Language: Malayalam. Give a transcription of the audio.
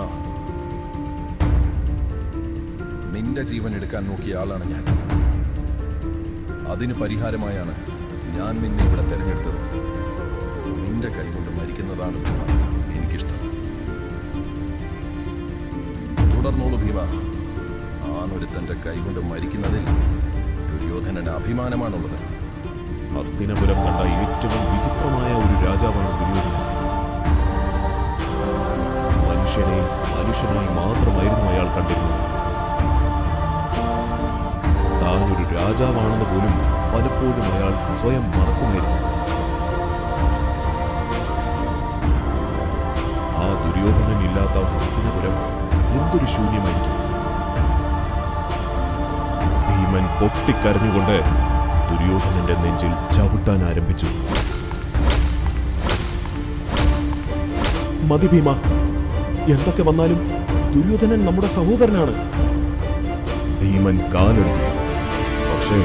ഭീമ നിന്റെ ജീവൻ എടുക്കാൻ നോക്കിയ ആളാണ് ഞാൻ. അതിന് പരിഹാരമായാണ് ഞാൻ നിന്നെ ഇവിടെ തെരഞ്ഞെടുത്തത്. നിന്റെ കൈകൊണ്ട് മരിക്കുന്നതാണ് ഭീമ. എനിക്കിഷ്ടം. തുടർന്നോളൂ ഭീമ. ആണൊരുത്തന്റെ കൈകൊണ്ട് മരിക്കുന്നതിൽ ദുര്യോധനന് അഭിമാനമാണുള്ളത്. ഹസ്തിനപുരം കണ്ട ഏറ്റവും വിചിത്രമായ മനുഷ്യനായി മാത്രമായിരുന്നു അയാൾ കണ്ടിരുന്നത്. താനൊരു രാജാവാണെന്ന് പോലും പലപ്പോഴും അയാൾ സ്വയം മറക്കുമായിരുന്നു. ആ ദുര്യോധനൻ ഇല്ലാത്ത ഹസ്തിനപുരം എന്തൊരു ശൂന്യമായിരിക്കും? ഭീമൻ പൊട്ടിക്കരഞ്ഞുകൊണ്ട് ദുര്യോധനന്റെ നെഞ്ചിൽ ചവിട്ടാൻ ആരംഭിച്ചു. മതി ഭീമ എന്തൊക്കെ വന്നാലും ദുര്യോധനൻ നമ്മുടെ സഹോദരനാണ്. ഭീമൻ കാലെടുത്തു പക്ഷേ